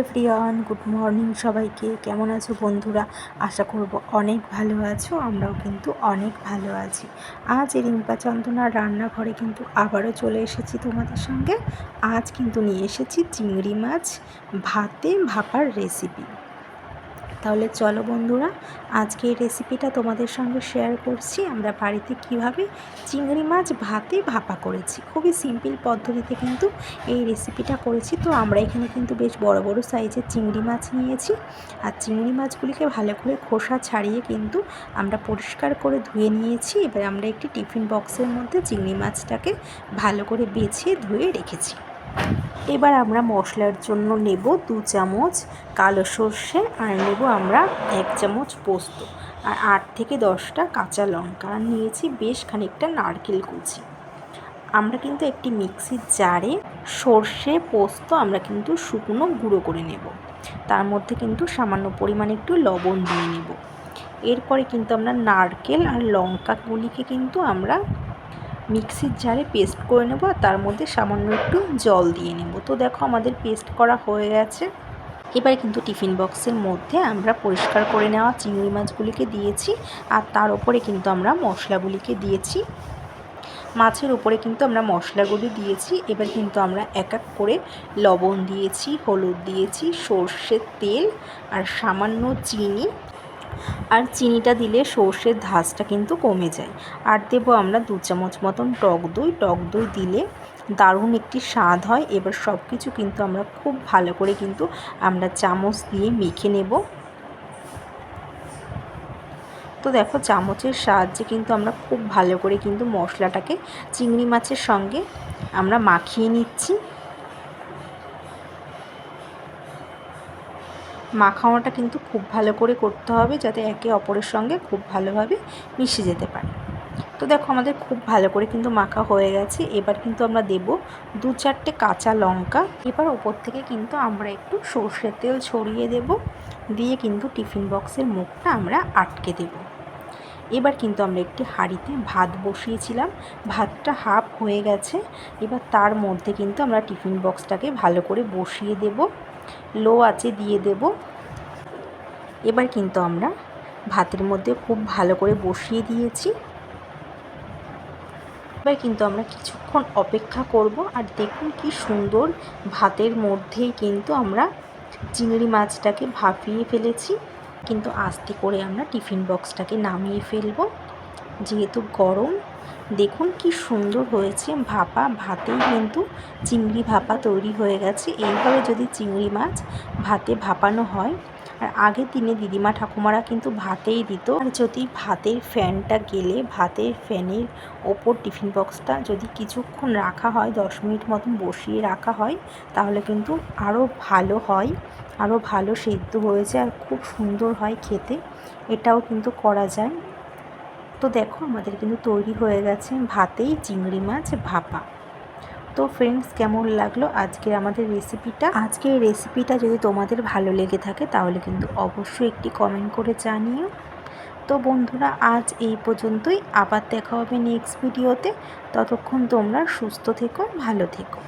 Everyone, good morning সবাইকে। কেমন আছো বন্ধুরা? আশা করব অনেক ভালো আছো, আমরাও কিন্তু অনেক ভালো আছি। আজ রিম্পা চন্দনার রান্নাঘরে কিন্তু আবারও চলে এসেছি তোমাদের সঙ্গে। আজ কিন্তু নিয়ে এসেছি চিংড়ি মাছ ভাতে ভাপার রেসিপি তাহলে চলো বন্ধুরা, আজকে এই রেসিপিটা তোমাদের সঙ্গে শেয়ার করছি। আমরা বাড়িতে কীভাবে চিংড়ি মাছ ভাতে ভাপা করেছি। খুবই সিম্পল পদ্ধতিতে কিন্তু এই রেসিপিটা করেছি। তো আমরা এখানে কিন্তু বেশ বড় বড় সাইজের চিংড়ি মাছ নিয়েছি। আর চিংড়ি মাছগুলিকে ভালো করে খোসা ছাড়িয়ে কিন্তু আমরা পরিষ্কার করে ধুয়ে নিয়েছি। এবার আমরা একটি টিফিন বক্সের মধ্যে চিংড়ি মাছটাকে ভালো করে বেছে ধুয়ে রেখেছি। এবার আমরা মশলার জন্য নেব দু চামচ কালো সর্ষে আর নেব আমরা এক চামচ পোস্ত আর আট থেকে দশটা কাঁচা লঙ্কা। আর নিয়েছি বেশ খানিকটা নারকেল কুচি। আমরা কিন্তু একটি মিক্সির জারে সর্ষে, পোস্ত আমরা কিন্তু শুকনো গুঁড়ো করে নেব। তার মধ্যে কিন্তু সামান্য পরিমাণে একটু লবণ দিয়ে নেব। এরপরে কিন্তু আমরা নারকেল আর লঙ্কাগুলিকে কিন্তু আমরা মিক্সির জারে পেস্ট করে নেব আর তার মধ্যে সামান্য একটু জল দিয়ে নেব। তো দেখো আমাদের পেস্ট করা হয়ে গেছে। এবার কিন্তু টিফিন বক্সের মধ্যে আমরা পরিষ্কার করে নেওয়া চিংড়ি মাছগুলিকে দিয়েছি আর তার উপরে কিন্তু আমরা মশলাগুলিকে দিয়েছি। মাছের উপরে কিন্তু আমরা মশলাগুলি দিয়েছি। এবার কিন্তু আমরা এক এক করে লবণ দিয়েছি, হলুদ দিয়েছি, সর্ষের তেল আর সামান্য চিনি আর চিনিটা দিলে সর্ষের ধাসটা কিন্তু কমে যায়। আর দেবো আমরা দু চামচ মতন টক দই। টক দই দিলে দারুণ একটি স্বাদ হয়। এবার সব কিছু কিন্তু আমরা খুব ভালো করে কিন্তু আমরা চামচ দিয়ে মেখে নেব। তো দেখো চামচের সাহায্যে কিন্তু আমরা খুব ভালো করে কিন্তু মশলাটাকে চিংড়ি মাছের সঙ্গে আমরা মাখিয়ে নিচ্ছি। মাখানোটা কিন্তু খুব ভালো করে করতে হবে যাতে একে অপরের সঙ্গে খুব ভালোভাবে মিশে যেতে পারে। তো দেখো আমাদের খুব ভালো করে কিন্তু মাখা হয়ে গেছে। এবার কিন্তু আমরা দেব দু চারটে কাঁচা লঙ্কা। এবার ওপর থেকে কিন্তু আমরা একটু সর্ষের তেল ছড়িয়ে দেব। দিয়ে কিন্তু টিফিন বক্সের মুখটা আমরা আটকে দেব। এবার কিন্তু আমরা একটি হাঁড়িতে ভাত বসিয়েছিলাম। ভাতটা হাফ হয়ে গেছে। এবার তার মধ্যে কিন্তু আমরা টিফিন বক্সটাকে ভালো করে বসিয়ে দেব। লো আছে দিয়ে দেব। এবার কিন্তু আমরা ভাতের মধ্যে খুব ভালো করে বসিয়ে দিয়েছি। এবার কিন্তু আমরা কিছুক্ষণ অপেক্ষা করব আর দেখুন কি সুন্দর ভাতের মধ্যেই কিন্তু আমরা চিংড়ি মাছটাকে ভাপিয়ে ফেলেছি। কিন্তু আস্তে করে আমরা টিফিন বক্সটাকে নামিয়ে ফেলব। যেহেতু গরম দেখুন কি সুন্দর হয়েছে। ভাপা, ভাতেই কিন্তু চিংড়ি ভাপা তৈরি হয়ে গেছে। এইভাবে যদি চিংড়ি মাছ ভাতে ভাপানো হয়, আর আগের দিনে দিদিমা ঠাকুমারা কিন্তু ভাতেই দিত। আর যদি ভাতের ফ্যানটা গেলে, ভাতের ফ্যানের ওপর টিফিন বক্সটা যদি কিছুক্ষণ রাখা হয়, দশ মিনিট মতন বসিয়ে রাখা হয়, তাহলে কিন্তু আরও ভালো হয় আরও ভালো সেদ্ধ হয়েছে আর খুব সুন্দর হয় খেতে। এটাও কিন্তু করা যায়। তো দেখো, আমাদের কিন্তু তৈরি হয়ে গেছে ভাতেই চিংড়ি মাছ ভাপা। তো ফ্রেন্ডস কেমন লাগল আজকের আমাদের রেসিপিটা আজকের রেসিপিটা যদি তোমাদের ভালো লেগে থাকে, তাহলে কিন্তু অবশ্যই একটি কমেন্ট করে জানিও। তো বন্ধুরা, আজ এই পর্যন্তই। আবার দেখা হবে নেক্সট ভিডিওতে ততক্ষণ তোমরা সুস্থ থেকো, ভালো থেকো।